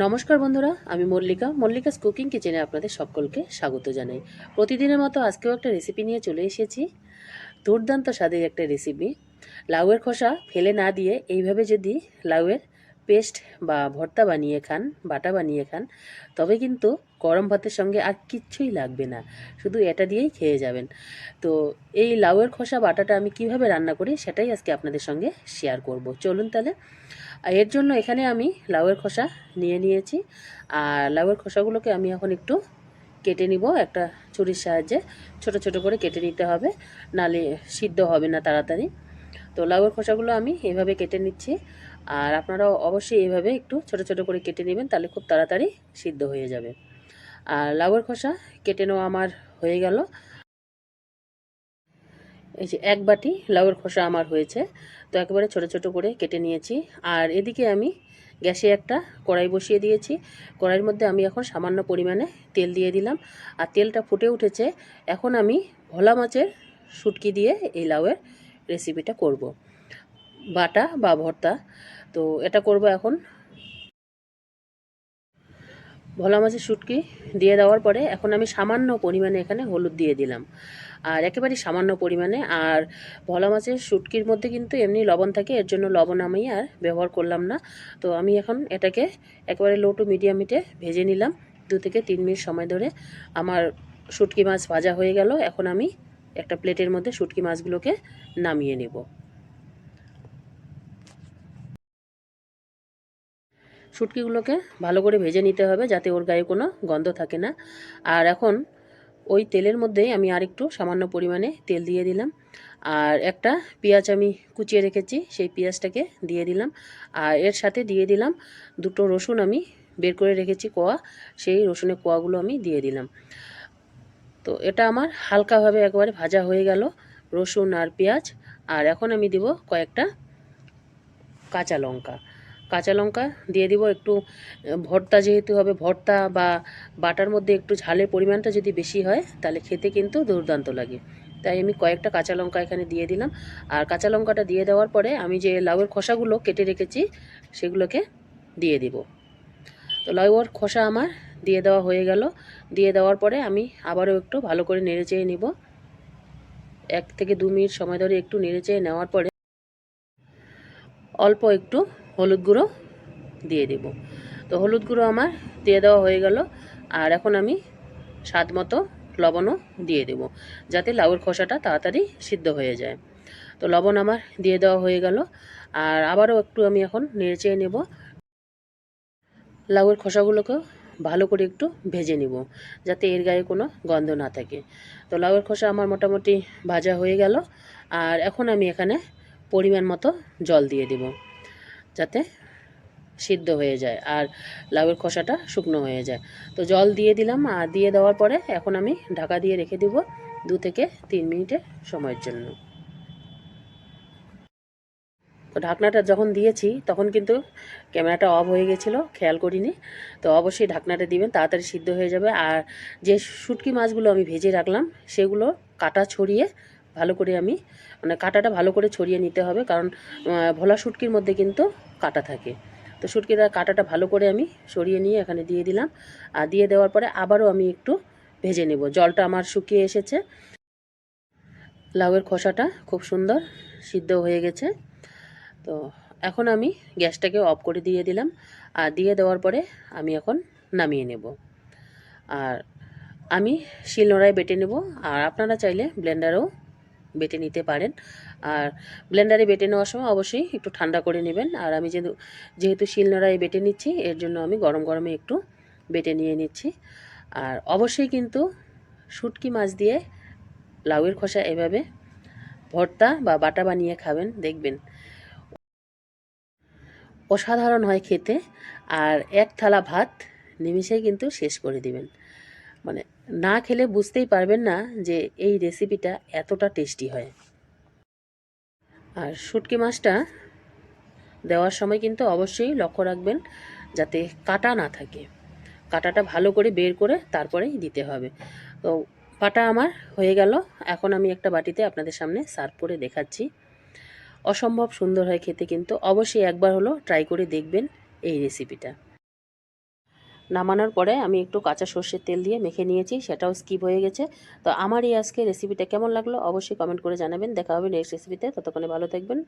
নমস্কার বন্ধুরা, আমি মল্লিকা। মল্লিকাস কুকিং কিচেনে আপনাদের সকলকে স্বাগত জানাই। প্রতিদিনের মতো আজকেও একটা রেসিপি নিয়ে চলে এসেছি। দুর্দান্ত স্বাদের একটা রেসিপি লাউয়ের খোসা ফেলে না দিয়ে এইভাবে যদি লাউয়ের পেস্ট বা ভর্তা বানিয়ে খান, বাটা বানিয়ে খান, তবে কিন্তু গরম ভাতের সঙ্গে আর কিচ্ছুই লাগবে না। শুধু এটা দিয়েই খেয়ে যাবেন। তো এই লাউয়ের খোসা বাটাটা আমি কীভাবে রান্না করি সেটাই আজকে আপনাদের সঙ্গে শেয়ার করব। চলুন তাহলে। এর জন্য এখানে আমি লাউয়ের খোসা নিয়ে নিয়েছি। আর লাউয়ের খোসাগুলোকে আমি এখন একটু কেটে নিব। একটা ছুরির সাহায্যে ছোট ছোট করে কেটে নিতে হবে। নালে সিদ্ধ হবে না তাড়াতাড়ি। তো লাউয়ের খোসাগুলো আমি এভাবে কেটে নিচ্ছি। আর আপনারাও অবশ্যই এভাবে একটু ছোট ছোট করে কেটে নেবেন, তাহলে খুব তাড়াতাড়ি সিদ্ধ হয়ে যাবে। আর লাউয়ের খোসা কেটে নেওয়া আমার হয়ে গেল। এই যে এক বাটি লাউয়ের খোসা আমার হয়েছে। তো একেবারে ছোট ছোট করে কেটে নিয়েছি। আর এদিকে আমি গ্যাসে একটা কড়াই বসিয়ে দিয়েছি। কড়াইয়ের মধ্যে আমি এখন সামান্য পরিমাণে তেল দিয়ে দিলাম। আর তেলটা ফুটে উঠেছে। এখন আমি ভোলা মাছের শুটকি দিয়ে এই লাউয়ের রেসিপিটা করব। বাটা বা ভর্তা। তো এটা করব এখন ভোলা মাছের শুটকি দিয়ে দেওয়ার পরে এখন আমি সামান্য পরিমাণে এখানে হলুদ দিয়ে দিলাম। আর একেবারে সামান্য পরিমাণে। আর ভোলা মাছের শুটকির মধ্যে কিন্তু এমনি লবণ থাকে, এর জন্য লবণ আমি আর ব্যবহার করলাম না। তো আমি এখন এটাকে একেবারে লো টু মিডিয়াম হিটে ভেজে নিলাম। দু থেকে তিন মিনিট সময় ধরে আমার শুটকি মাছ ভাজা হয়ে গেল। এখন আমি একটা প্লেটের মধ্যে শুটকি মাছগুলোকে নামিয়ে নেব। শুটকিগুলোকে ভালো করে ভেজে নিতে হবে যাতে ওর গায়ে কোনো গন্ধ থাকে না। আর এখন ওই তেলের মধ্যেই আমি আরেকটু সামান্য পরিমাণে তেল দিয়ে দিলাম। আর একটা পেঁয়াজ আমি কুচিয়ে রেখেছি, সেই পেঁয়াজটাকে দিয়ে দিলাম। আর এর সাথে দিয়ে দিলাম দুটো রসুন আমি বের করে রেখেছি কোয়া, সেই রসুনের কোয়াগুলো আমি দিয়ে দিলাম। তো এটা আমার হালকাভাবে একবারে ভাজা হয়ে গেল রসুন আর পেঁয়াজ। আর এখন আমি দিব কয়েকটা কাঁচা লঙ্কা। কাঁচা লঙ্কা দিয়ে দিব একটু ভর্তা যেহেতু হবে ভর্তা বা বাটার মধ্যে একটু ঝালের পরিমাণটা যদি বেশি হয়, তাহলে খেতে কিন্তু দুর্দান্ত লাগে। তাই আমি কয়েকটা কাঁচা লঙ্কা এখানে দিয়ে দিলাম। আর কাঁচা লঙ্কাটা দিয়ে দেওয়ার পরে আমি যে লাউয়ের খোসাগুলো কেটে রেখেছি, সেগুলোকে দিয়ে দিব। তো লাউয়ের খোসা আমার দিয়ে দেওয়া হয়ে গেল। দিয়ে দেওয়ার পরে আমি আবারও একটু ভালো করে নেড়ে চেয়ে নিব। এক থেকে দু মিনিট সময় ধরে একটু নেড়ে চেয়ে নেওয়ার পরে অল্প একটু হলুদ গুঁড়ো দিয়ে দেব। তো হলুদ গুঁড়ো আমার দিয়ে দেওয়া হয়ে গেল। আর এখন আমি স্বাদ মতো লবণও দিয়ে দেব, যাতে লাউর খোসাটা তাড়াতাড়ি সিদ্ধ হয়ে যায়। তো লবণ আমার দিয়ে দেওয়া হয়ে গেল। আর আবারও একটু আমি এখন নেড়ে নেব। লাউয়ের খোসাগুলোকে ভালো করে একটু ভেজে নিব, যাতে এর গায়ে কোনো গন্ধ না থাকে। তো লাউয়ের খোসা আমার মোটামুটি ভাজা হয়ে গেল। আর এখন আমি এখানে পরিমাণ মতো জল দিয়ে দেব। যাতে সিদ্ধ হয়ে যায় আর লাউয়ের খোসাটা শুকনো হয়ে যায়। তো জল দিয়ে দিলাম আর দিয়ে দেওয়ার পরে এখন আমি ঢাকা দিয়ে রেখে দেব দু থেকে তিন মিনিটের সময়ের জন্য। তো ঢাকনাটা যখন দিয়েছি তখন কিন্তু ক্যামেরাটা অফ হয়ে গেছিল, খেয়াল করিনি। তো অবশ্যই ঢাকনাটা দিবেন, তাড়াতাড়ি সিদ্ধ হয়ে যাবে। আর যে শুটকি মাছগুলো আমি ভেজে রাখলাম সেগুলো কাটা ছড়িয়ে ভালো করে আমি মানে কাটাটা ভালো করে ছড়িয়ে নিতে হবে, কারণ ভোলা শুটকির মধ্যে কিন্তু কাটা থাকে। তো শুটকিটা কাটাটা ভালো করে আমি সরিয়ে নিয়ে এখানে দিয়ে দিলাম। আর দিয়ে দেওয়ার পরে আবারও আমি একটু ভেজে নেব। জলটা আমার শুকিয়ে এসেছে। লাউয়ের খোসাটা খুব সুন্দর সিদ্ধ হয়ে গেছে। তো এখন আমি গ্যাসটাকে অফ করে দিয়ে দিলাম। আর দিয়ে দেওয়ার পরে আমি এখন নামিয়ে নেব। আর আমি শিলনোড়ায় বেটে নেব। আর আপনারা চাইলে ব্লেন্ডারও বেটে নিতে পারেন। আর ব্লেন্ডারে বেটে নেওয়ার সময় অবশ্যই একটু ঠান্ডা করে নেবেন। আর আমি যেহেতু যেহেতু শিলনোড়ায় বেটে নিচ্ছি, এর জন্য আমি গরম গরমে একটু বেটে নিয়ে নিচ্ছি। আর অবশ্যই কিন্তু শুটকি মাছ দিয়ে লাউয়ের খোসা এভাবে ভর্তা বা বাটা বানিয়ে খাবেন, দেখবেন। অসাধারণ হয় খেতে। আর এক থালা ভাত নিমিষেই কিন্তু শেষ করে দিবেন। মানে না খেলে বুঝতেই পারবেন না যে এই রেসিপিটা এতটা টেস্টি হয়। আর শুটকি মাছটা দেওয়ার সময় কিন্তু অবশ্যই লক্ষ্য রাখবেন যাতে কাটা না থাকে। কাটাটা ভালো করে বের করে তারপরেই দিতে হবে। তো পাটা আমার হয়ে গেল। এখন আমি একটা বাটিতে আপনাদের সামনে সার্ভ করে দেখাচ্ছি। অসম্ভব সুন্দর হয় খেতে কিন্তু অবশ্যই একবার হলো ট্রাই করে দেখবেন এই রেসিপিটা। নামানোর পরে আমি একটু কাঁচা সর্ষের তেল দিয়ে মেখে নিয়েছি, সেটাও স্কিপ হয়ে গেছে। তো আমার এই আজকে রেসিপিটা কেমন লাগল অবশ্যই কমেন্ট করে জানাবেন। দেখা হবে নেক্সট রেসিপিতে ততক্ষণে ভালো থাকবেন।